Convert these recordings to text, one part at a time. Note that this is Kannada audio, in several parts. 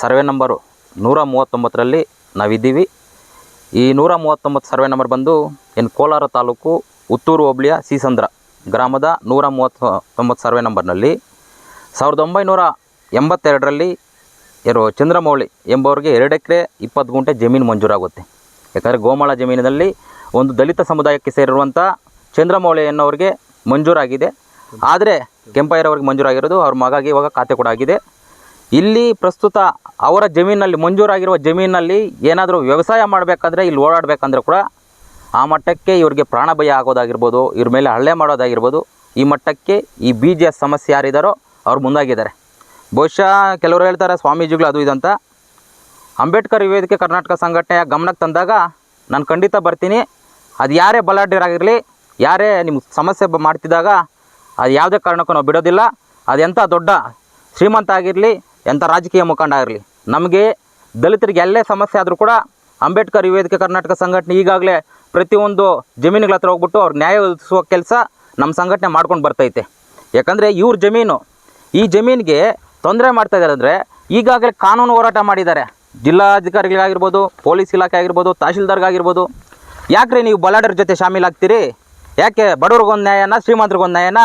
ಸರ್ವೆ ನಂಬರು ನೂರ ಮೂವತ್ತೊಂಬತ್ತರಲ್ಲಿ ನಾವಿದ್ದೀವಿ. ಈ ನೂರ ಮೂವತ್ತೊಂಬತ್ತು ಸರ್ವೆ ನಂಬರ್ ಬಂದು ಏನು ಕೋಲಾರ ತಾಲೂಕು ಉತ್ತೂರು ಹೋಬಳಿಯ ಸೀಸಂದ್ರ ಗ್ರಾಮದ ನೂರ ಮೂವತ್ತು ತೊಂಬತ್ತು ಸರ್ವೆ ನಂಬರ್ನಲ್ಲಿ ಸಾವಿರದ ಒಂಬೈನೂರ ಎಂಬತ್ತೆರಡರಲ್ಲಿ ಯಾರು ಚಂದ್ರಮೌಳಿ ಎಂಬವರಿಗೆ ಎರಡು ಎಕರೆ ಇಪ್ಪತ್ತು ಗುಂಟೆ ಜಮೀನು ಮಂಜೂರಾಗುತ್ತೆ. ಯಾಕಂದರೆ ಗೋಮಾಳ ಜಮೀನಿನಲ್ಲಿ ಒಂದು ದಲಿತ ಸಮುದಾಯಕ್ಕೆ ಸೇರಿರುವಂಥ ಚಂದ್ರಮೌಳಿ ಎನ್ನುವರಿಗೆ ಮಂಜೂರಾಗಿದೆ. ಆದರೆ ಕೆಂಪಯ್ಯರವ್ರಿಗೆ ಮಂಜೂರಾಗಿರೋದು ಅವ್ರ ಮಗಾಗಿ ಇವಾಗ ಖಾತೆ ಕೂಡ ಆಗಿದೆ. ಇಲ್ಲಿ ಪ್ರಸ್ತುತ ಅವರ ಜಮೀನಲ್ಲಿ ಮಂಜೂರಾಗಿರುವ ಜಮೀನಲ್ಲಿ ಏನಾದರೂ ವ್ಯವಸಾಯ ಮಾಡಬೇಕಾದ್ರೆ ಇಲ್ಲಿ ಓಡಾಡಬೇಕಂದ್ರೆ ಕೂಡ ಆ ಮಟ್ಟಕ್ಕೆ ಇವ್ರಿಗೆ ಪ್ರಾಣ ಭಯ ಆಗೋದಾಗಿರ್ಬೋದು, ಇವ್ರ ಮೇಲೆ ಹಳ್ಳೆ ಮಾಡೋದಾಗಿರ್ಬೋದು, ಈ ಮಟ್ಟಕ್ಕೆ ಈ ಬಿ ಜಿ ಎಸ್ ಸಮಸ್ಯೆ ಯಾರಿದ್ದಾರೋ ಅವ್ರು ಮುಂದಾಗಿದ್ದಾರೆ. ಬಹುಶಃ ಕೆಲವರು ಹೇಳ್ತಾರೆ, ಸ್ವಾಮೀಜಿಗಳು ಅದು ಇದಂತ ಅಂಬೇಡ್ಕರ್ ವಿವೇದಿಕೆ ಕರ್ನಾಟಕ ಸಂಘಟನೆಯ ಗಮನಕ್ಕೆ ತಂದಾಗ ನಾನು ಖಂಡಿತ ಬರ್ತೀನಿ. ಅದು ಯಾರೇ ಬಲಾಢ್ಯರಾಗಿರಲಿ, ಯಾರೇ ನಿಮ್ಮ ಸಮಸ್ಯೆ ಮಾಡ್ತಿದ್ದಾಗ ಅದು ಯಾವುದೇ ಕಾರಣಕ್ಕೂ ನಾವು ಬಿಡೋದಿಲ್ಲ. ಅದು ಎಂಥ ದೊಡ್ಡ ಶ್ರೀಮಂತ ಆಗಿರಲಿ ಎಂಥ ರಾಜಕೀಯ ಮುಖಂಡ ಆಗಿರಲಿ. ನಮಗೆ ದಲಿತರಿಗೆ ಎಲ್ಲೇ ಸಮಸ್ಯೆ ಆದರೂ ಕೂಡ ಅಂಬೇಡ್ಕರ್ ವೇದಿಕೆ ಕರ್ನಾಟಕ ಸಂಘಟನೆ ಈಗಾಗಲೇ ಪ್ರತಿಯೊಂದು ಜಮೀನುಗಳ ಹತ್ರ ಹೋಗ್ಬಿಟ್ಟು ಅವ್ರು ನ್ಯಾಯ ಒದಗಿಸುವ ಕೆಲಸ ನಮ್ಮ ಸಂಘಟನೆ ಮಾಡ್ಕೊಂಡು ಬರ್ತೈತೆ. ಯಾಕಂದರೆ ಇವ್ರ ಜಮೀನು, ಈ ಜಮೀನಿಗೆ ತೊಂದರೆ ಮಾಡ್ತಾ ಇದ್ದಾರೆ ಅಂದರೆ ಈಗಾಗಲೇ ಕಾನೂನು ಹೋರಾಟ ಮಾಡಿದ್ದಾರೆ. ಜಿಲ್ಲಾಧಿಕಾರಿಗಳಿಗಾಗಿರ್ಬೋದು, ಪೊಲೀಸ್ ಇಲಾಖೆ ಆಗಿರ್ಬೋದು ತಹಶೀಲ್ದಾರ್ಗಾಗಿರ್ಬೋದು. ಯಾಕ್ರಿ ನೀವು ಬಲಾಢ್ಯರ ಜೊತೆ ಶಾಮೀಲಾಗ್ತೀರಿ ಯಾಕೆ ಬಡವ್ರಿಗೊಂದು ನ್ಯಾಯನ ಶ್ರೀಮಂತರಿಗೊಂದು ನ್ಯಾಯನ?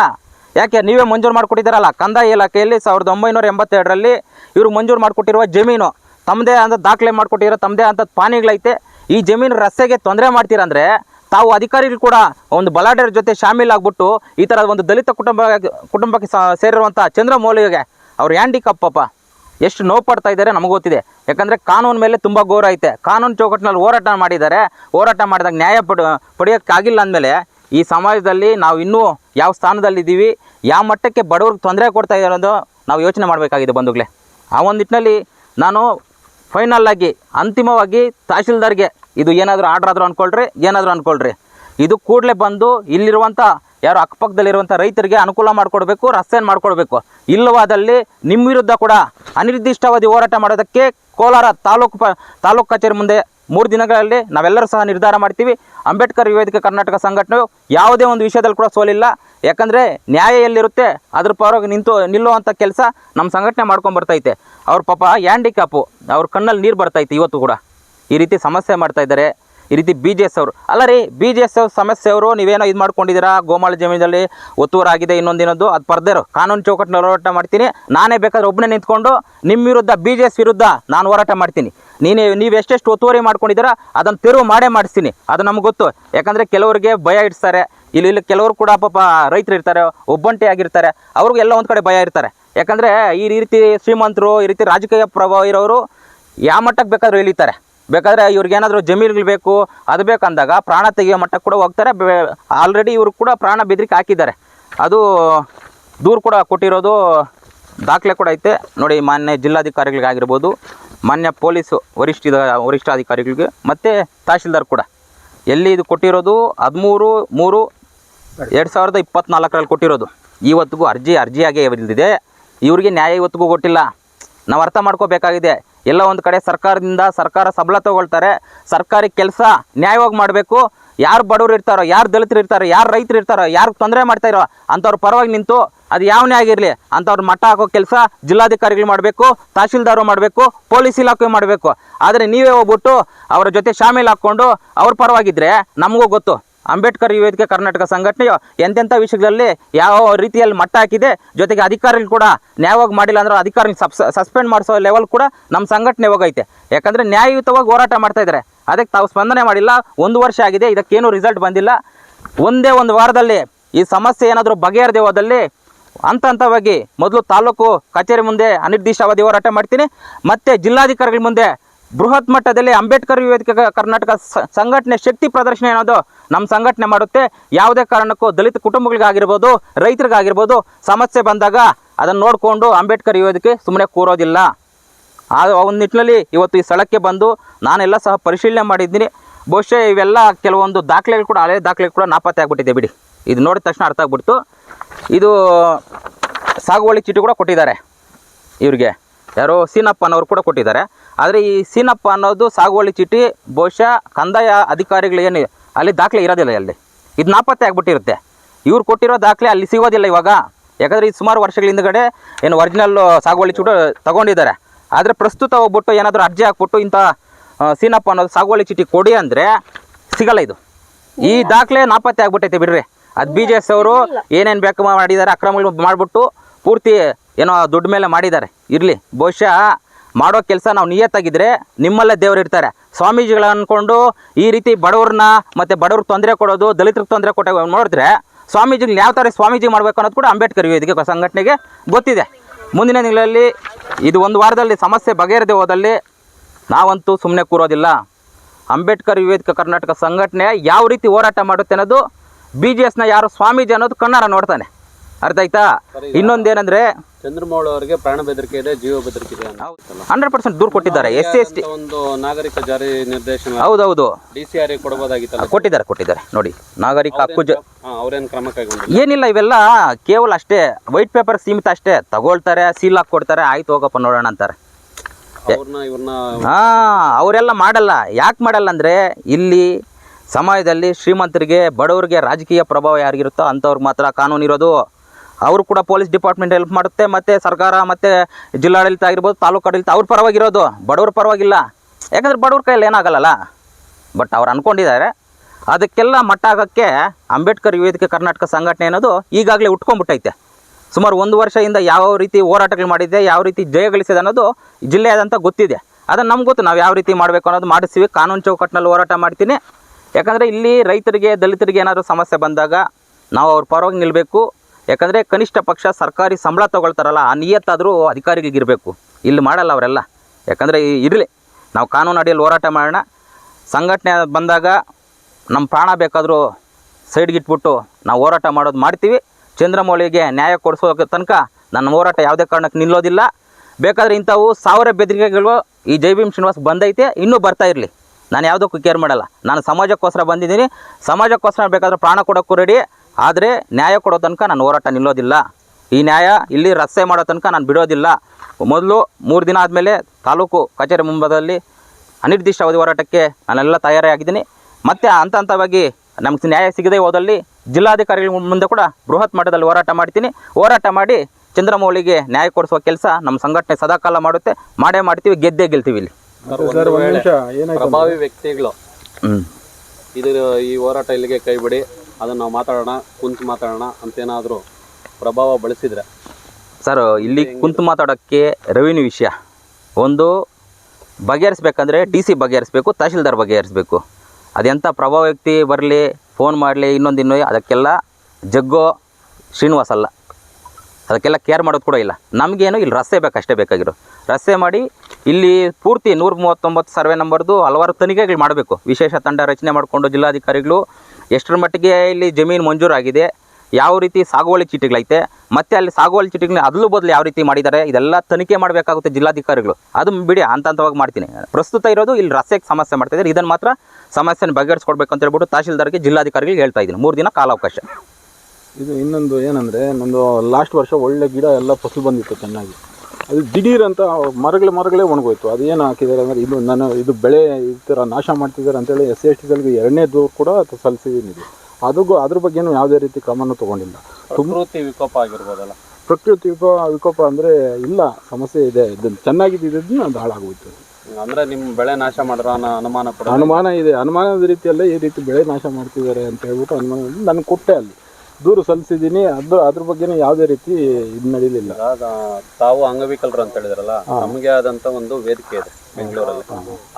ಯಾಕೆ ನೀವೇ ಮಂಜೂರು ಮಾಡಿಕೊಟ್ಟಿದ್ದಾರಲ್ಲ? ಕಂದಾಯ ಇಲಾಖೆಯಲ್ಲಿ ಸಾವಿರದ ಒಂಬೈನೂರ ಎಂಬತ್ತೆರಡರಲ್ಲಿ ಇವರು ಮಂಜೂರು ಮಾಡಿಕೊಟ್ಟಿರುವ ಜಮೀನು ತಮ್ಮದೇ ಅಂತ ದಾಖಲೆ ಮಾಡಿಕೊಟ್ಟಿರೋ ತಮ್ಮದೇ ಅಂತ ಪಾನಿಗಳೈತೆ. ಈ ಜಮೀನು ರಸ್ತೆಗೆ ತೊಂದರೆ ಮಾಡ್ತೀರಂದರೆ ತಾವು ಅಧಿಕಾರಿಗಳು ಕೂಡ ಒಂದು ಬಲಾಢ್ಯರ ಜೊತೆ ಶಾಮೀಲಾಗ್ಬಿಟ್ಟು ಈ ಥರ ಒಂದು ದಲಿತ ಕುಟುಂಬ, ಕುಟುಂಬಕ್ಕೆ ಸೇರಿರುವಂಥ ಚಂದ್ರಮೌಲಿಗೆ ಅವ್ರು ಹ್ಯಾಂಡಿಕಪ್ ಪಾಪ. ಎಷ್ಟು ನೋವು ಪಡ್ತಾ ಇದ್ದಾರೆ ನಮಗೆ ಗೊತ್ತಿದೆ. ಯಾಕಂದರೆ ಕಾನೂನು ಮೇಲೆ ತುಂಬ ಗೌರವ ಐತೆ. ಕಾನೂನು ಚೌಕಟ್ಟಿನಲ್ಲಿ ಹೋರಾಟ ಮಾಡಿದ್ದಾರೆ. ಹೋರಾಟ ಮಾಡಿದಾಗ ನ್ಯಾಯ ಪಡ, ಪಡೆಯೋಕ್ಕಾಗಿಲ್ಲ ಅಂದಮೇಲೆ ಈ ಸಮಾಜದಲ್ಲಿ ನಾವು ಇನ್ನೂ ಯಾವ ಸ್ಥಾನದಲ್ಲಿದ್ದೀವಿ, ಯಾವ ಮಟ್ಟಕ್ಕೆ ಬಡವ್ರಿಗೆ ತೊಂದರೆ ಕೊಡ್ತಾ ಅನ್ನೋದು ನಾವು ಯೋಚನೆ ಮಾಡಬೇಕಾಗಿದೆ ಬಂಧುಗಳೇ. ಆ ಒಂದು ನಿಟ್ಟಿನಲ್ಲಿ ನಾನು ಫೈನಲ್ ಆಗಿ, ಅಂತಿಮವಾಗಿ ತಹಶೀಲ್ದಾರ್ಗೆ ಇದು ಏನಾದರೂ ಆರ್ಡ್ರ್ ಆದರೂ ಅಂದ್ಕೊಳ್ರಿ ಏನಾದರೂ ಅಂದ್ಕೊಳ್ರಿ ಇದು ಕೂಡಲೇ ಬಂದು ಇಲ್ಲಿರುವಂಥ, ಯಾರು ಅಕ್ಕಪಕ್ಕದಲ್ಲಿರುವಂಥ ರೈತರಿಗೆ ಅನುಕೂಲ ಮಾಡಿಕೊಡ್ಬೇಕು ರಸ್ತೆಯನ್ನು ಮಾಡಿಕೊಡ್ಬೇಕು. ಇಲ್ಲವಾದಲ್ಲಿ ನಿಮ್ಮ ವಿರುದ್ಧ ಕೂಡ ಅನಿರ್ದಿಷ್ಟಾವಧಿ ಹೋರಾಟ ಮಾಡೋದಕ್ಕೆ ಕೋಲಾರ ತಾಲೂಕು ಪ, ತಾಲೂಕು ಕಚೇರಿ ಮುಂದೆ ಮೂರು ದಿನಗಳಲ್ಲಿ ನಾವೆಲ್ಲರೂ ಸಹ ನಿರ್ಧಾರ ಮಾಡ್ತೀವಿ. ಅಂಬೇಡ್ಕರ್ ವೇದಿಕೆ ಕರ್ನಾಟಕ ಸಂಘಟನೆಯು ಯಾವುದೇ ಒಂದು ವಿಷಯದಲ್ಲಿ ಕೂಡ ಸೋಲಿಲ್ಲ. ಯಾಕಂದರೆ ನ್ಯಾಯ ಎಲ್ಲಿರುತ್ತೆ? ಅದ್ರ ಪರವಾಗಿ ನಿಂತು ನಿಲ್ಲುವಂಥ ಕೆಲಸ ನಮ್ಮ ಸಂಘಟನೆ ಮಾಡ್ಕೊಂಡು ಬರ್ತೈತೆ. ಅವ್ರ ಪಾಪ ಹ್ಯಾಂಡಿಕ್ಯಾಪು ಅವ್ರ ಕಣ್ಣಲ್ಲಿ ನೀರು ಬರ್ತೈತೆ ಇವತ್ತು ಕೂಡ. ಈ ರೀತಿ ಸಮಸ್ಯೆ ಮಾಡ್ತಾ ಇದ್ದಾರೆ. ಈ ರೀತಿ ಬಿ ಜೆ ಎಸ್ ಅವರು. ಅಲ್ಲ ರೀ ಬಿ ಜೆ ಎಸ್ ಸಮಸ್ಯೆ ಅವರು, ನೀವೇನೋ ಇದು ಮಾಡ್ಕೊಂಡಿದ್ದೀರಾ? ಗೋಮಾಳ ಜಮೀನಲ್ಲಿ ಒತ್ತುವರಾಗಿದೆ ಇನ್ನೊಂದಿನೊಂದು ಅದು ಪರ್ದೇರು. ಕಾನೂನು ಚೌಕಟ್ಟಿನ ಹೋರಾಟ ಮಾಡ್ತೀನಿ. ನಾನೇ ಬೇಕಾದ್ರೆ ಒಬ್ಬನೇ ನಿಂತ್ಕೊಂಡು ನಿಮ್ಮ ವಿರುದ್ಧ ಬಿ ಜೆ ಎಸ್ ವಿರುದ್ಧ ನಾನು ಹೋರಾಟ ಮಾಡ್ತೀನಿ. ನೀನೇ, ನೀವು ಎಷ್ಟೆಷ್ಟು ಒತ್ತುವರಿ ಮಾಡ್ಕೊಂಡಿದ್ದೀರಾ, ಅದನ್ನು ತೆರವು ಮಾಡೇ ಮಾಡಿಸ್ತೀನಿ. ಅದು ನಮ್ಗೆ ಗೊತ್ತು. ಯಾಕಂದರೆ ಕೆಲವರಿಗೆ ಭಯ ಇಡ್ತಾರೆ ಇಲ್ಲಿ ಇಲ್ಲಿ ಕೆಲವರು ಕೂಡ ಪಾಪ ರೈತರು ಇರ್ತಾರೆ, ಒಬ್ಬಂಟಿ ಆಗಿರ್ತಾರೆ. ಅವ್ರಿಗೂ ಎಲ್ಲ ಒಂದು ಕಡೆ ಭಯ ಇರ್ತಾರೆ. ಯಾಕಂದರೆ ಈ ರೀತಿ ಶ್ರೀಮಂತರು, ಈ ರೀತಿ ರಾಜಕೀಯ ಪ್ರಭಾವ ಇರೋರು ಯಾವ ಮಟ್ಟಕ್ಕೆ ಬೇಕಾದರೂ ಇಳಿತಾರೆ. ಬೇಕಾದ್ರೆ ಇವ್ರಿಗೆ ಏನಾದರೂ ಜಮೀನುಗಳು ಬೇಕು, ಅದು ಬೇಕಂದಾಗ ಪ್ರಾಣ ತೆಗೆಯೋ ಮಟ್ಟಕ್ಕೆ ಕೂಡ ಹೋಗ್ತಾರೆ. ಆಲ್ರೆಡಿ ಇವರು ಕೂಡ ಪ್ರಾಣ ಬೆದರಿಕೆ ಹಾಕಿದ್ದಾರೆ. ಅದು ದೂರು ಕೂಡ ಕೊಟ್ಟಿರೋದು, ದಾಖಲೆ ಕೂಡ ಐತೆ. ನೋಡಿ, ಮಾನ್ಯ ಜಿಲ್ಲಾಧಿಕಾರಿಗಳಿಗಾಗಿರ್ಬೋದು, ಮಾನ್ಯ ಪೊಲೀಸ್ ವರಿಷ್ಠ, ವರಿಷ್ಠಾಧಿಕಾರಿಗಳಿಗೆ, ಮತ್ತು ತಹಶೀಲ್ದಾರ್ ಕೂಡ. ಎಲ್ಲಿ ಇದು ಕೊಟ್ಟಿರೋದು? ಹದಿಮೂರು, ಮೂರು, ಎರಡು ಸಾವಿರದ ಇಪ್ಪತ್ತ್ನಾಲ್ಕರಲ್ಲಿ ಕೊಟ್ಟಿರೋದು. ಇವತ್ತಿಗೂ ಅರ್ಜಿ, ಅರ್ಜಿಯಾಗೇ ಇಲ್ದಿದೆ. ಇವರಿಗೆ ನ್ಯಾಯ ಇವತ್ತಿಗೂ ಕೊಟ್ಟಿಲ್ಲ. ನಾವು ಅರ್ಥ ಮಾಡ್ಕೋಬೇಕಾಗಿದೆ. ಎಲ್ಲ ಒಂದು ಕಡೆ ಸರ್ಕಾರದಿಂದ ಸರ್ಕಾರ ಸಬಲ ತಗೊಳ್ತಾರೆ, ಸರ್ಕಾರಿ ಕೆಲಸ ನ್ಯಾಯವಾಗಿ ಮಾಡಬೇಕು. ಯಾರು ಬಡವರು ಇರ್ತಾರೋ, ಯಾರು ದಲಿತರು ಇರ್ತಾರೋ, ಯಾರು ರೈತರು ಇರ್ತಾರೋ, ಯಾರು ತೊಂದರೆ ಮಾಡ್ತಾ ಇರೋ ಅಂಥವ್ರ ಪರವಾಗಿ ನಿಂತು ಅದು ಯಾವನೇ ಆಗಿರಲಿ, ಅಂಥವ್ರು ಮಠ ಹಾಕೋ ಕೆಲಸ ಜಿಲ್ಲಾಧಿಕಾರಿಗಳು ಮಾಡಬೇಕು, ತಹಶೀಲ್ದಾರು ಮಾಡಬೇಕು, ಪೊಲೀಸ್ ಇಲಾಖೆ ಮಾಡಬೇಕು. ಆದರೆ ನೀವೇ ಹೋಗ್ಬಿಟ್ಟು ಅವರ ಜೊತೆ ಶಾಮೀಲು ಹಾಕ್ಕೊಂಡು ಅವ್ರ ಪರವಾಗಿದ್ದರೆ ನಮಗೂ ಗೊತ್ತು. ಅಂಬೇಡ್ಕರ್ ವೇದಿಕೆ ಕರ್ನಾಟಕ ಸಂಘಟನೆಯು ಎಂತೆಂಥ ವಿಷಯಗಳಲ್ಲಿ ಯಾವ ರೀತಿಯಲ್ಲಿ ಮಟ್ಟ ಹಾಕಿದೆ, ಜೊತೆಗೆ ಅಧಿಕಾರಿಗಳು ಕೂಡ ನ್ಯಾಯವಾಗಿ ಮಾಡಿಲ್ಲ ಅಂದ್ರೆ ಅಧಿಕಾರಿ ಸಸ್ಪೆಂಡ್ ಮಾಡಿಸೋ ಲೆವೆಲ್ ಕೂಡ ನಮ್ಮ ಸಂಘಟನೆ ಹೋಗೈತೆ. ಯಾಕಂದರೆ ನ್ಯಾಯಯುತವಾಗಿ ಹೋರಾಟ ಮಾಡ್ತಾ ಇದ್ದಾರೆ. ಅದಕ್ಕೆ ತಾವು ಸ್ಪಂದನೆ ಮಾಡಿಲ್ಲ, ಒಂದು ವರ್ಷ ಆಗಿದೆ, ಇದಕ್ಕೇನು ರಿಸಲ್ಟ್ ಬಂದಿಲ್ಲ. ಒಂದೇ ಒಂದು ವಾರದಲ್ಲಿ ಈ ಸಮಸ್ಯೆ ಏನಾದರೂ ಬಗೆಹರದೆ ಹೋದಲ್ಲಿ ಹಂತ ಹಂತವಾಗಿ ಮೊದಲು ತಾಲೂಕು ಕಚೇರಿ ಮುಂದೆ ಅನಿರ್ದಿಷ್ಟಾವಧಿ ಹೋರಾಟ ಮಾಡ್ತೀನಿ. ಮತ್ತು ಜಿಲ್ಲಾಧಿಕಾರಿಗಳ ಮುಂದೆ ಬೃಹತ್ ಮಟ್ಟದಲ್ಲಿ ಅಂಬೇಡ್ಕರ್ ವೇದಿಕೆ ಕರ್ನಾಟಕ ಸಂಘಟನೆ ಶಕ್ತಿ ಪ್ರದರ್ಶನ ಅನ್ನೋದು ನಮ್ಮ ಸಂಘಟನೆ ಮಾಡುತ್ತೆ. ಯಾವುದೇ ಕಾರಣಕ್ಕೂ ದಲಿತ ಕುಟುಂಬಗಳಿಗಾಗಿರ್ಬೋದು, ರೈತರಿಗಾಗಿರ್ಬೋದು ಸಮಸ್ಯೆ ಬಂದಾಗ ಅದನ್ನು ನೋಡಿಕೊಂಡು ಅಂಬೇಡ್ಕರ್ ವೇದಿಕೆ ಸುಮ್ಮನೆ ಕೂರೋದಿಲ್ಲ. ಆ ಒಂದು ನಿಟ್ಟಿನಲ್ಲಿ ಇವತ್ತು ಈ ಸ್ಥಳಕ್ಕೆ ಬಂದು ನಾನೆಲ್ಲ ಸಹ ಪರಿಶೀಲನೆ ಮಾಡಿದ್ದೀನಿ. ಬಹುಶಃ ಇವೆಲ್ಲ ಕೆಲವೊಂದು ದಾಖಲೆಗಳು ಕೂಡ ಹಳೆಯ ದಾಖಲೆಗಳು ಕೂಡ ನಾಪತ್ತೆ ಆಗಿಬಿಟ್ಟಿದೆ ಬಿಡಿ. ಇದು ನೋಡಿದ ತಕ್ಷಣ ಅರ್ಥ ಆಗ್ಬಿಡ್ತು. ಇದು ಸಾಗುವಳಿ ಚೀಟಿ ಕೂಡ ಕೊಟ್ಟಿದ್ದಾರೆ ಇವ್ರಿಗೆ. ಯಾರೋ ಸೀನಪ್ಪ ಅನ್ನೋರು ಕೂಡ ಕೊಟ್ಟಿದ್ದಾರೆ. ಆದರೆ ಈ ಸೀನಪ್ಪ ಅನ್ನೋದು ಸಾಗುವಳಿ ಚೀಟಿ ಬಹುಶಃ ಕಂದಾಯ ಅಧಿಕಾರಿಗಳು ಏನು ಅಲ್ಲಿ ದಾಖಲೆ ಇರೋದಿಲ್ಲ ಅಲ್ಲಿ. ಇದು ನಾಪತ್ತೆ ಆಗಿಬಿಟ್ಟಿರುತ್ತೆ. ಇವ್ರು ಕೊಟ್ಟಿರೋ ದಾಖಲೆ ಅಲ್ಲಿ ಸಿಗೋದಿಲ್ಲ ಇವಾಗ. ಯಾಕಂದರೆ ಇದು ಸುಮಾರು ವರ್ಷಗಳ ಹಿಂದ್ಗಡೆ ಏನು ಒರಿಜಿನಲ್ ಸಾಗುವಳಿ ಚೀಟಿ ತಗೊಂಡಿದ್ದಾರೆ. ಆದರೆ ಪ್ರಸ್ತುತ ಹೋಗ್ಬಿಟ್ಟು ಏನಾದರೂ ಅರ್ಜಿ ಹಾಕ್ಬಿಟ್ಟು ಇಂಥ ಸೀನಪ್ಪ ಅನ್ನೋದು ಸಾಗುವಳಿ ಚೀಟಿ ಕೊಡಿ ಅಂದರೆ ಸಿಗಲ್ಲ ಇದು. ಈ ದಾಖಲೆ ನಾಪತ್ತೆ ಆಗ್ಬಿಟ್ಟೈತೆ ಬಿಡ್ರಿ. ಅದು ಬಿ ಜೆ ಎಸ್ ಅವರು ಏನೇನು ಬೇಕು ಮಾಡಿದ್ದಾರೆ ಅಕ್ರಮಗಳು ಮಾಡಿಬಿಟ್ಟು ಪೂರ್ತಿ ಏನೋ ದುಡ್ಡು ಮೇಲೆ ಮಾಡಿದ್ದಾರೆ. ಇರಲಿ, ಬಹುಶಃ ಮಾಡೋ ಕೆಲಸ ನಾವು ನಿಯತ್ತಾಗಿದ್ರೆ ನಿಮ್ಮಲ್ಲೇ ದೇವರು ಇರ್ತಾರೆ. ಸ್ವಾಮೀಜಿಗಳು ಅಂದ್ಕೊಂಡು ಈ ರೀತಿ ಬಡವ್ರನ್ನ ಮತ್ತು ಬಡವ್ರಿಗೆ ತೊಂದರೆ ಕೊಡೋದು, ದಲಿತರಿಗೆ ತೊಂದರೆ ಕೊಟ್ಟ ನೋಡಿದ್ರೆ ಸ್ವಾಮೀಜಿಗಳು ಯಾವ ಥರ ಸ್ವಾಮೀಜಿ ಮಾಡಬೇಕು ಅನ್ನೋದು ಕೂಡ ಅಂಬೇಡ್ಕರ್ ಇದಕ್ಕೆ ಸಂಘಟನೆಗೆ ಗೊತ್ತಿದೆ. ಮುಂದಿನ ದಿನಗಳಲ್ಲಿ ಇದು ಒಂದು ವಾರದಲ್ಲಿ ಸಮಸ್ಯೆ ಬಗೆಹರದೆ ಹೋದಲ್ಲಿ ನಾವಂತೂ ಸುಮ್ಮನೆ ಕೂರೋದಿಲ್ಲ. ಅಂಬೇಡ್ಕರ್ ವಿವೇಕ ಕರ್ನಾಟಕ ಸಂಘಟನೆ ಯಾವ ರೀತಿ ಹೋರಾಟ ಮಾಡುತ್ತೆ ಅನ್ನೋದು ಬಿ ಜಿ ಎಸ್ನ ಯಾರು ಸ್ವಾಮೀಜಿ ಅನ್ನೋದು ಕಣ್ಣಾರ ನೋಡ್ತಾನೆ. ಅರ್ಥ ಆಯ್ತಾ? ಇನ್ನೊಂದೇನೆಂದ್ರೆ ಚಂದ್ರಮೌಳ ಅವರಿಗೆ ಪ್ರಾಣ ಬೆದರಿಕೆ ಇದೆ ಜೀವ ಬೆದರಿಕೆ ಇದೆ ಹಂಡ್ರೆಡ್ ಪರ್ಸೆಂಟ್ ದೂರು ಕೊಟ್ಟಿದ್ದಾರೆ. S C S T. ಒಂದು ನಾಗರಿಕ ಜಾರಿ ನಿರ್ದೇಶನ ಹೌದೌದು. ಡಿ ಸಿ ಆರ್ ಕೊಡಬಹುದಾಗಿತ್ತಲ್ಲ ಕೊಟ್ಟಿದ್ದಾರೆ ಕೊಟ್ಟಿದ್ದಾರೆ. ನೋಡಿ ನಾಗರಿಕ ಹಕ್ಕು ಅವ್ರೇನು ಕ್ರಮ ಕೈಗೊಂಡಿಲ್ಲ. ಏನಿಲ್ಲ ಇವೆಲ್ಲ ಕೇವಲ ಅಷ್ಟೇ. ವೈಟ್ ಪೇಪರ್ ಸೀಮಿತ ಅಷ್ಟೇ. ತಗೊಳ್ತಾರೆ ಸೀಲ್ ಹಾಕಿ ಕೊಡ್ತಾರೆ ಆಯ್ತು ಹೋಗಪ್ಪ ನೋಡೋಣ ಅಂತಾರೆ. ಹಾ ಅವರೆಲ್ಲ ಮಾಡಲ್ಲ. ಯಾಕೆ ಮಾಡಲ್ಲ ಅಂದ್ರೆ ಇಲ್ಲಿ ಸಮಾಜದಲ್ಲಿ ಶ್ರೀಮಂತರಿಗೆ ಬಡವರಿಗೆ ರಾಜಕೀಯ ಪ್ರಭಾವ ಯಾರಿಗಿರುತ್ತೋ ಅಂಥವ್ರಿಗೆ ಮಾತ್ರ ಕಾನೂನು ಇರೋದು ಅವರು ಕೂಡ ಪೊಲೀಸ್ ಡಿಪಾರ್ಟ್ಮೆಂಟ್ ಹೆಲ್ಪ್ ಮಾಡುತ್ತೆ, ಮತ್ತು ಸರ್ಕಾರ, ಮತ್ತು ಜಿಲ್ಲಾಡಳಿತ ಆಗಿರ್ಬೋದು, ತಾಲೂಕು ಆಡಳಿತ, ಅವ್ರ ಪರವಾಗಿರೋದು. ಬಡವ್ರ ಪರವಾಗಿಲ್ಲ. ಯಾಕಂದ್ರೆ ಬಡವ್ರ ಕೈಯಲ್ಲಿ ಏನಾಗಲ್ಲ ಬಟ್ ಅವ್ರು ಅಂದ್ಕೊಂಡಿದ್ದಾರೆ ಅದಕ್ಕೆಲ್ಲ ಮಟ್ಟ ಆಗೋಕ್ಕೆ ಅಂಬೇಡ್ಕರ್ ವೇದಿಕೆ ಕರ್ನಾಟಕ ಸಂಘಟನೆ ಅನ್ನೋದು ಈಗಾಗಲೇ ಉಟ್ಕೊಂಡ್ಬಿಟ್ಟೈತೆ. ಸುಮಾರು ಒಂದು ವರ್ಷದಿಂದ ಯಾವ ರೀತಿ ಹೋರಾಟಗಳು ಮಾಡಿದೆ, ಯಾವ ರೀತಿ ಜಯ ಗಳಿಸಿದೆ ಅನ್ನೋದು ಜಿಲ್ಲೆಯಾದಂಥ ಗೊತ್ತಿದೆ. ಅದನ್ನು ನಮ್ಗೆ ಗೊತ್ತು, ನಾವು ಯಾವ ರೀತಿ ಮಾಡಬೇಕು ಅನ್ನೋದು ಮಾಡಿಸ್ತೀವಿ, ಕಾನೂನು ಚೌಕಟ್ಟಿನಲ್ಲಿ ಹೋರಾಟ ಮಾಡ್ತೀನಿ. ಯಾಕಂದರೆ ಇಲ್ಲಿ ರೈತರಿಗೆ, ದಲಿತರಿಗೆ ಏನಾದರೂ ಸಮಸ್ಯೆ ಬಂದಾಗ ನಾವು ಅವ್ರ ಪರವಾಗಿ ನಿಲ್ಲಬೇಕು ಯಾಕಂದರೆ ಕನಿಷ್ಠ ಪಕ್ಷ ಸರ್ಕಾರಿ ಸಂಬಳ ತೊಗೊಳ್ತಾರಲ್ಲ, ಆ ನಿಯತ್ತಾದರೂ ಅಧಿಕಾರಿಗಳಿಗಿರಬೇಕು. ಇಲ್ಲಿ ಮಾಡಲ್ಲ ಅವರೆಲ್ಲ. ಯಾಕಂದರೆ ಇರಲಿ, ನಾವು ಕಾನೂನು ಅಡಿಯಲ್ಲಿ ಹೋರಾಟ ಮಾಡೋಣ. ಸಂಘಟನೆ ಬಂದಾಗ ನಮ್ಮ ಪ್ರಾಣ ಬೇಕಾದರೂ ಸೈಡ್ಗೆ ಇಟ್ಬಿಟ್ಟು ನಾವು ಹೋರಾಟ ಮಾಡೋದು ಮಾಡ್ತೀವಿ. ಚಂದ್ರಮೌಳಿಗೆ ನ್ಯಾಯ ಕೊಡಿಸೋ ತನಕ ನನ್ನ ಹೋರಾಟ ಯಾವುದೇ ಕಾರಣಕ್ಕೆ ನಿಲ್ಲೋದಿಲ್ಲ. ಬೇಕಾದರೆ ಇಂಥವು ಸಾವಿರ ಬೆದರಿಕೆಗಳು ಈ ಜೈ ಭೀಮ್ ಶ್ರೀನಿವಾಸ್ ಬಂದೈತೆ, ಇನ್ನೂ ಬರ್ತಾ ಇರಲಿ. ನಾನು ಯಾವುದಕ್ಕೂ ಕೇರ್ ಮಾಡಲ್ಲ. ನಾನು ಸಮಾಜಕ್ಕೋಸ್ಕರ ಬಂದಿದ್ದೀನಿ. ಸಮಾಜಕ್ಕೋಸ್ಕರ ಬೇಕಾದ್ರೆ ಪ್ರಾಣ ಕೊಡೋಕ್ಕೂ ರೆಡಿ ಆದರೆ ನ್ಯಾಯ ಕೊಡೋ ತನಕ ನಾನು ಹೋರಾಟ ನಿಲ್ಲೋದಿಲ್ಲ. ಈ ನ್ಯಾಯ ಇಲ್ಲಿ ರಸ್ತೆ ಮಾಡೋ ತನಕ ನಾನು ಬಿಡೋದಿಲ್ಲ. ಮೊದಲು ಮೂರು ದಿನ ಆದಮೇಲೆ ತಾಲೂಕು ಕಚೇರಿ ಮುಂಭಾಗದಲ್ಲಿ ಅನಿರ್ದಿಷ್ಟ ಅವಧಿ ಹೋರಾಟಕ್ಕೆ ನಾನೆಲ್ಲ ತಯಾರಿಯಾಗಿದ್ದೀನಿ ಮತ್ತು ಹಂತ ಹಂತವಾಗಿ ನಮಗೆ ನ್ಯಾಯ ಸಿಗದೆ ಹೋದಲ್ಲಿ ಜಿಲ್ಲಾಧಿಕಾರಿಗಳ ಮುಂದೆ ಕೂಡ ಬೃಹತ್ ಮಟ್ಟದಲ್ಲಿ ಹೋರಾಟ ಮಾಡ್ತೀನಿ. ಹೋರಾಟ ಮಾಡಿ ಚಂದ್ರಮೌಳಿಗೆ ನ್ಯಾಯ ಕೊಡಿಸುವ ಕೆಲಸ ನಮ್ಮ ಸಂಘಟನೆ ಸದಾಕಾಲ ಮಾಡುತ್ತೆ. ಮಾಡೇ ಮಾಡ್ತೀವಿ ಗೆದ್ದೇ ಗೆಲ್ತೀವಿ ಇಲ್ಲಿ. ಸರ್, ಒಂದು ವೇಳೆ ಪ್ರಭಾವಿ ವ್ಯಕ್ತಿಗಳು. ಹ್ಞೂ ಇದು ಈ ಹೋರಾಟ ಇಲ್ಲಿಗೆ ಕೈ ಬಿಡಿ ಅದನ್ನ ನಾವು ಮಾತಾಡೋಣ ಕುಂತು ಮಾತಾಡೋಣ ಅಂತೇನಾದರೂ ಪ್ರಭಾವ ಬಳಸಿದ್ರೆ. ಸರ್ ಇಲ್ಲಿ ಕುಂತು ಮಾತಾಡೋಕ್ಕೆ ರೆವಿನ್ಯೂ ವಿಷಯ. ಒಂದು ಬಗೆಹರಿಸ್ಬೇಕಂದ್ರೆ ಡಿ ಸಿ ಬಗೆಹರಿಸ್ಬೇಕು ತಹಶೀಲ್ದಾರ್ ಬಗೆಹರಿಸ್ಬೇಕು. ಅದೆಂಥ ಪ್ರಭಾವ ವ್ಯಕ್ತಿ ಬರಲಿ ಫೋನ್ ಮಾಡಲಿ ಇನ್ನೊಂದು ಇನ್ನೂ ಅದಕ್ಕೆಲ್ಲ ಜಗ್ಗೋ ಶ್ರೀನಿವಾಸ್ ಅಲ್ಲ. ಅದಕ್ಕೆಲ್ಲ ಕೇರ್ ಮಾಡೋದು ಕೂಡ ಇಲ್ಲ. ನಮಗೇನು ಇಲ್ಲಿ ರಸ್ತೆ ಬೇಕು ಅಷ್ಟೇ ಬೇಕಾಗಿರೋ ರಸ್ತೆ ಮಾಡಿ ಇಲ್ಲಿ ಪೂರ್ತಿ ನೂರ ಮೂವತ್ತೊಂಬತ್ತು ಸರ್ವೆ ನಂಬರ್ದು ಹಲವಾರು ತನಿಖೆಗಳು ಮಾಡಬೇಕು. ವಿಶೇಷ ತಂಡ ರಚನೆ ಮಾಡಿಕೊಂಡು ಜಿಲ್ಲಾಧಿಕಾರಿಗಳು ಎಷ್ಟರ ಮಟ್ಟಿಗೆ ಇಲ್ಲಿ ಜಮೀನು ಮಂಜೂರಾಗಿದೆ, ಯಾವ ರೀತಿ ಸಾಗುವಳಿ ಚೀಟಿಗಳೈತೆ, ಮತ್ತೆ ಅಲ್ಲಿ ಸಾಗುವಳಿ ಚೀಟಿಗಳನ್ನ ಅದಲು ಬದಲು ಯಾವ ರೀತಿ ಮಾಡಿದ್ದಾರೆ, ಇದೆಲ್ಲ ತನಿಖೆ ಮಾಡಬೇಕಾಗುತ್ತೆ ಜಿಲ್ಲಾಧಿಕಾರಿಗಳು. ಅದು ಬಿಡಿ ಹಂತ ಹಂತವಾಗಿ ಮಾಡ್ತೀನಿ. ಪ್ರಸ್ತುತ ಇರೋದು ಇಲ್ಲಿ ರಸ್ತೆಗೆ ಸಮಸ್ಯೆ ಮಾಡ್ತಿದ್ದಾರೆ ಇದನ್ನು ಮಾತ್ರ ಸಮಸ್ಯೆನ ಬಗೆಹರಿಸ್ಕೊಡ್ಬೇಕು ಅಂತ ಹೇಳ್ಬಿಟ್ಟು ತಹಶೀಲ್ದಾರ್ಗೆ ಜಿಲ್ಲಾಧಿಕಾರಿಗಳಿಗೆ ಹೇಳ್ತಾ ಇದ್ದೀನಿ. ಮೂರು ದಿನ ಕಾಲಾವಕಾಶ. ಇದು ಇನ್ನೊಂದು ಏನಂದರೆ, ನಂದು ಲಾಸ್ಟ್ ವರ್ಷ ಒಳ್ಳೆ ಗಿಡ ಎಲ್ಲ ಫಸಲು ಬಂದಿತ್ತು ಚೆನ್ನಾಗಿ. ಅದು ದಿಢೀರ್ ಅಂತ ಮರಗಳು ಮರಗಳೇ ಒಣಗೋಯ್ತು. ಅದು ಏನು ಹಾಕಿದ್ದಾರೆ ಅಂದರೆ ಇದು ನಾನು ಇದು ಬೆಳೆ ಈ ಥರ ನಾಶ ಮಾಡ್ತಿದ್ದಾರೆ ಅಂತೇಳಿ ಎಸ್ ಸಿ ಎಸ್ ಟಿಗಳಿಗೆ ಎರಡನೇ ದೂರು ಕೂಡ ಸಲ್ಲಿಸಿದ್ದೀನಿ ಇದು ಅದಕ್ಕೂ ಅದ್ರ ಬಗ್ಗೆನೂ ಯಾವುದೇ ರೀತಿ ಕ್ರಮನೂ ತೊಗೊಂಡಿಲ್ಲ. ಪ್ರಕೃತಿ ವಿಕೋಪ ಆಗಿರ್ಬೋದಲ್ಲ. ಪ್ರಕೃತಿ ವಿಕೋಪ ವಿಕೋಪ ಅಂದರೆ ಇಲ್ಲ ಸಮಸ್ಯೆ ಇದೆ. ಇದನ್ನು ಚೆನ್ನಾಗಿದ್ದು ಅದು ಹಾಳಾಗೋಯ್ತು. ಅಂದ್ರೆ ನಿಮ್ಮ ಬೆಳೆ ನಾಶ ಮಾಡಿರೋ ಅನ್ನೋ ಅನುಮಾನ ಕೂಡ ಅನುಮಾನ ಇದೆ. ಅನುಮಾನದ ರೀತಿಯಲ್ಲೇ ಈ ರೀತಿ ಬೆಳೆ ನಾಶ ಮಾಡ್ತಿದ್ದಾರೆ ಅಂತ ಹೇಳ್ಬಿಟ್ಟು ಅನುಮಾನ ನನಗೆ ನಾನು ಕೊಟ್ಟೆ ಅಲ್ಲಿ. ದೂರು ಸಲ್ಲಿಸಿದ್ದೀನಿ. ಅದು ಅದ್ರ ಬಗ್ಗೆನೂ ಯಾವುದೇ ರೀತಿ ಇದು ನಡೀಲಿಲ್ಲ. ತಾವು ಅಂಗವಿಕಲರು ಅಂತ ಹೇಳಿದ್ರಲ್ಲ ನಮಗೆ ಆದಂತ ಒಂದು ವೇದಿಕೆ ಇದೆ ಬೆಂಗಳೂರಲ್ಲಿ.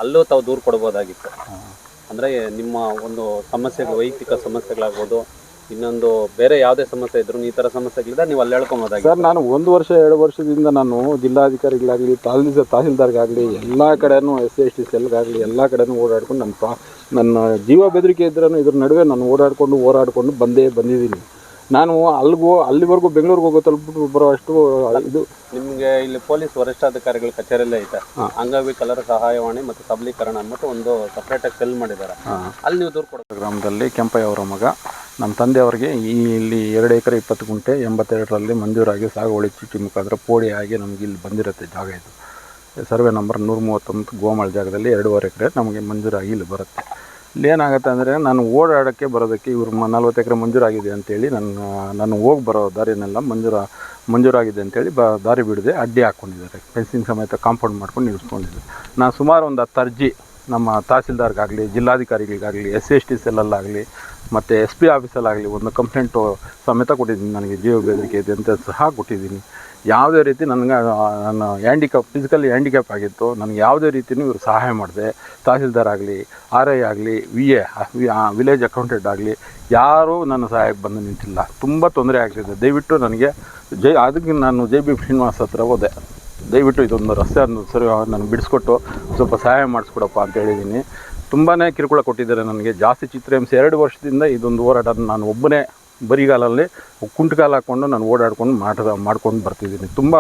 ಅಲ್ಲೂ ತಾವು ದೂರು ಕೊಡ್ಬೋದಾಗಿತ್ತು. ಅಂದ್ರೆ ನಿಮ್ಮ ಒಂದು ಸಮಸ್ಯೆಗಳು ವೈಯಕ್ತಿಕ ಸಮಸ್ಯೆಗಳಾಗ್ಬೋದು ಇನ್ನೊಂದು ಬೇರೆ ಯಾವುದೇ ಸಮಸ್ಯೆ ಇದ್ರು ಈ ತರ ಸಮಸ್ಯೆಗಳಿಂದ ನೀವು ಅಲ್ಲಿ ಹೇಳ್ಕೊಬೋದಾಗಿ ಸರ್, ನಾನು ಒಂದು ವರ್ಷ, ಎರಡು ವರ್ಷದಿಂದ ನಾನು ಜಿಲ್ಲಾಧಿಕಾರಿಗಳಾಗಲಿ ತಹಸೀಲ್ ತಹಸೀಲ್ದಾರ್ಗಾಗಲಿ, ಎಲ್ಲ ಕಡೆನೂ ಎಸ್ ಸಿ, ಎಸ್ ಟಿ ಸೆಲ್ಗಾಗಲಿ ಎಲ್ಲ ಕಡೆನೂ ಓಡಾಡ್ಕೊಂಡು ನನ್ನ ಪ್ರಾ, ನನ್ನ ಜೀವ ಬೆದರಿಕೆ ಇದ್ರೂ ಇದ್ರ ನಡುವೆ ನಾನು ಓಡಾಡಿಕೊಂಡು, ಹೋರಾಡಿಕೊಂಡು ಬಂದೇ ಬಂದಿದ್ದೀನಿ. ನಾನು ಅಲ್ಲಿಗೂ ಅಲ್ಲಿವರೆಗೂ ಬೆಂಗಳೂರಿಗೆ ಹೋಗೋ ತಲುಪಿಬಿಟ್ಟು ಬರೋ ಅಷ್ಟು ಇದು ನಿಮಗೆ ಇಲ್ಲಿ ಪೊಲೀಸ್ ವರಿಷ್ಠಾಧಿಕಾರಿಗಳ ಕಚೇರಿಯಲ್ಲೇ ಐತೆ. ಅಂಗವಿಕಲರ ಸಹಾಯವಾಣಿ ಮತ್ತು ಸಬಲೀಕರಣ ಅಂದ್ಬಿಟ್ಟು ಒಂದು ಸಪ್ರೇಟಾಗಿ ಸೆಲ್ ಮಾಡಿದ್ದಾರೆ. ಅಲ್ಲಿ ನೀವು ದೂರ ಕೊಡಬೇಕು ಗ್ರಾಮದಲ್ಲಿ ಕೆಂಪಯ್ಯ ಅವರ ಮಗ. ನಮ್ಮ ತಂದೆಯವರಿಗೆ ಈ ಇಲ್ಲಿ ಎರಡು ಎಕರೆ ಇಪ್ಪತ್ತು ಗುಂಟೆ ಎಂಬತ್ತೆರಡರಲ್ಲಿ ಮಂಜೂರಾಗಿ ಸಾಗುವಳಿ ಚೀಟಿ ಮುಖಾಂತರ ಪೋಡಿ ಆಗಿ ನಮಗೆ ಇಲ್ಲಿ ಬಂದಿರುತ್ತೆ ಜಾಗ ಇದು. ಸರ್ವೆ ನಂಬರ್ ನೂರ ಮೂವತ್ತೊಂಬತ್ತು ಗೋಮಾಳ ಜಾಗದಲ್ಲಿ ಎರಡೂವರೆ ಎಕರೆ ನಮಗೆ ಮಂಜೂರಾಗಿ ಇಲ್ಲಿ ಬರುತ್ತೆ. ಏನಾಗುತ್ತೆ ಅಂದರೆ ನಾನು ಓಡಾಡೋಕ್ಕೆ ಬರೋದಕ್ಕೆ ಇವ್ರು ನಲ್ವತ್ತು ಎಕರೆ ಮಂಜೂರಾಗಿದೆ ಅಂತೇಳಿ ನನ್ನ, ನಾನು ಹೋಗಿ ಬರೋ ದಾರಿನೆಲ್ಲ ಮಂಜೂರ, ಮಂಜೂರಾಗಿದೆ ಅಂತೇಳಿ ಬ ದಾರಿ ಬಿಡದೆ ಅಡ್ಡಿ ಹಾಕ್ಕೊಂಡಿದ್ದಾರೆ. ಫೆನ್ಸಿಂಗ್ ಸಮೇತ ಕಾಂಪೌಂಡ್ ಮಾಡ್ಕೊಂಡು ನಿಲ್ಲಿಸ್ಕೊಂಡಿದ್ದೆ ನಾನು ಸುಮಾರು ಒಂದು ಹತ್ತು ಅರ್ಜಿ ನಮ್ಮ ತಹಸೀಲ್ದಾರ್ಗಾಗಲಿ, ಜಿಲ್ಲಾಧಿಕಾರಿಗಳಿಗಾಗಲಿ, ಎಸ್ ಸಿ ಎಸ್ ಟಿ ಸೆಲ್ಲಲ್ಲಾಗಲಿ ಮತ್ತು ಎಸ್ ಪಿ ಆಫೀಸಲ್ಲಾಗಲಿ ಒಂದು ಕಂಪ್ಲೇಂಟು ಸಮೇತ ಕೊಟ್ಟಿದ್ದೀನಿ ನನಗೆ ಜೀವ ಬೆದರಿಕೆ ಇದೆ ಅಂತ ಸಹ ಕೊಟ್ಟಿದ್ದೀನಿ. ಯಾವುದೇ ರೀತಿ ನನಗೆ ನನ್ನ ಹ್ಯಾಂಡಿಕ್ಯಾಪ್ ಫಿಸಿಕಲಿ ಹ್ಯಾಂಡಿಕ್ಯಾಪ್ ಆಗಿತ್ತು. ನನಗೆ ಯಾವುದೇ ರೀತಿಯೂ ಇವರು ಸಹಾಯ ಮಾಡಿದೆ. ತಹಸೀಲ್ದಾರ್ ಆಗಲಿ ಆರ್ ಐ ಆಗಲಿ ವಿ ಎ ವಿಲೇಜ್ ಅಕೌಂಟೆಂಟ್ ಆಗಲಿ, ಯಾರೂ ನನ್ನ ಸಹಾಯಕ್ಕೆ ಬಂದು ನಿಂತಿಲ್ಲ. ತುಂಬ ತೊಂದರೆ ಆಗ್ತಿದೆ. ದಯವಿಟ್ಟು ನನಗೆ ಜೈ, ಅದಕ್ಕೆ ನಾನು ಜೆ ಬಿ ಶ್ರೀನಿವಾಸ್ ಹತ್ರ ಹೋದೆ. ದಯವಿಟ್ಟು ಇದೊಂದು ರಸ್ತೆ ಸರಿ ನನಗೆ ಬಿಡಿಸ್ಕೊಟ್ಟು ಸ್ವಲ್ಪ ಸಹಾಯ ಮಾಡಿಸ್ಕೊಡಪ್ಪ ಅಂತ ಹೇಳಿದ್ದೀನಿ. ತುಂಬಾ ಕಿರುಕುಳ ಕೊಟ್ಟಿದ್ದಾರೆ ನನಗೆ. ಜಾಸ್ತಿ ಚಿತ್ರಹಿಂಸೆ ಎರಡು ವರ್ಷದಿಂದ ಇದೊಂದು ಹೋರಾಟ ನಾನು ಒಬ್ಬನೇ ಬರಿಗಾಲಲ್ಲಿ ಕುಂಟುಗಾಲ ಹಾಕ್ಕೊಂಡು ನಾನು ಓಡಾಡ್ಕೊಂಡು ಮಾಟ ಮಾಡ್ಕೊಂಡು ಬರ್ತಿದ್ದೀನಿ. ತುಂಬ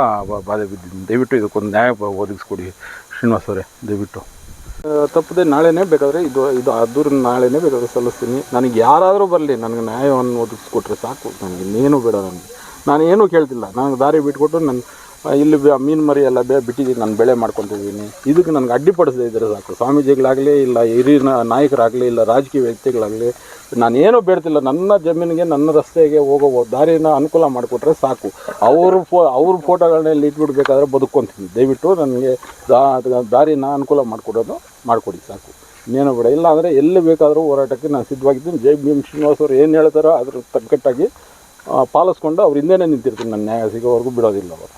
ಬಾಧೆ ಬಿದ್ದಿದ್ದೀನಿ ದಯವಿಟ್ಟು ಇದಕ್ಕೊಂದು ನ್ಯಾಯ ಒದಗಿಸ್ಕೊಡಿ ಶ್ರೀನಿವಾಸ್ ಅವರೇ ದಯವಿಟ್ಟು. ತಪ್ಪದೆ ನಾಳೆನೇ ಬೇಕಾದರೆ ಇದು ಇದು ಅದೂರು ನಾಳೆನೇ ಬೇಕಾದರೆ ಸಲ್ಲಿಸ್ತೀನಿ. ನನಗೆ ಯಾರಾದರೂ ಬರಲಿ ನನಗೆ ನ್ಯಾಯವನ್ನು ಒದಗಿಸ್ಕೊಟ್ರೆ ಸಾಕು. ನನಗೆ ಇನ್ನೇನು ಬೇಡ ನನಗೆ. ನಾನು ಏನೂ ಕೇಳ್ತಿಲ್ಲ. ನನಗೆ ದಾರಿ ಬಿಟ್ಕೊಟ್ಟು ನಾನು ಆ, ಇಲ್ಲಿ ಮೀನು ಮರಿ ಎಲ್ಲ ಬೇ ಬಿಟ್ಟಿದ್ದೀನಿ, ನಾನು ಬೆಳೆ ಮಾಡ್ಕೊತಿದ್ದೀನಿ. ಇದಕ್ಕೆ ನನಗೆ ಅಡ್ಡಿಪಡಿಸದೇ ಇದ್ದರೆ ಸಾಕು. ಸ್ವಾಮೀಜಿಗಳಾಗಲಿ, ಇಲ್ಲ ಹಿರಿಯ ನಾಯಕರಾಗಲಿ, ಇಲ್ಲ ರಾಜಕೀಯ ವ್ಯಕ್ತಿಗಳಾಗಲಿ ನಾನೇನೂ ಬೇಡ್ತಿಲ್ಲ. ನನ್ನ ಜಮೀನಿಗೆ, ನನ್ನ ರಸ್ತೆಗೆ ಹೋಗೋ ದಾರಿನ ಅನುಕೂಲ ಮಾಡಿಕೊಟ್ರೆ ಸಾಕು. ಅವರು ಫೋ ಅವ್ರ ಫೋಟೋಗಳನ್ನ ಇಲ್ಲಿ ಇಟ್ಬಿಡ್ಬೇಕಾದ್ರೆ ಬದುಕೊಂತೀನಿ ದಯವಿಟ್ಟು ನನಗೆ ದಾರಿನ ಅನುಕೂಲ ಮಾಡಿಕೊಡೋದು ಮಾಡಿಕೊಡಿ, ಸಾಕು. ಇನ್ನೇನು ಬೇಡ. ಇಲ್ಲ ಅಂದರೆ ಎಲ್ಲಿ ಬೇಕಾದರೂ ಹೋರಾಟಕ್ಕೆ ನಾನು ಸಿದ್ಧವಾಗಿದ್ದೀನಿ. ಜೈ ಭೀಮ್ ಶ್ರೀನಿವಾಸ್ ಅವರು ಏನು ಹೇಳ್ತಾರೋ ಅದ್ರ ತಕ್ಕಟ್ಟಾಗಿ ಪಾಲಿಸ್ಕೊಂಡು ಅವ್ರ ಹಿಂದೆನೇ ನಿಂತಿರ್ತೀನಿ. ನನ್ನ ನ್ಯಾಯ ಸಿಗೋವರೆಗೂ ಬಿಡೋದಿಲ್ಲ ಅವರು.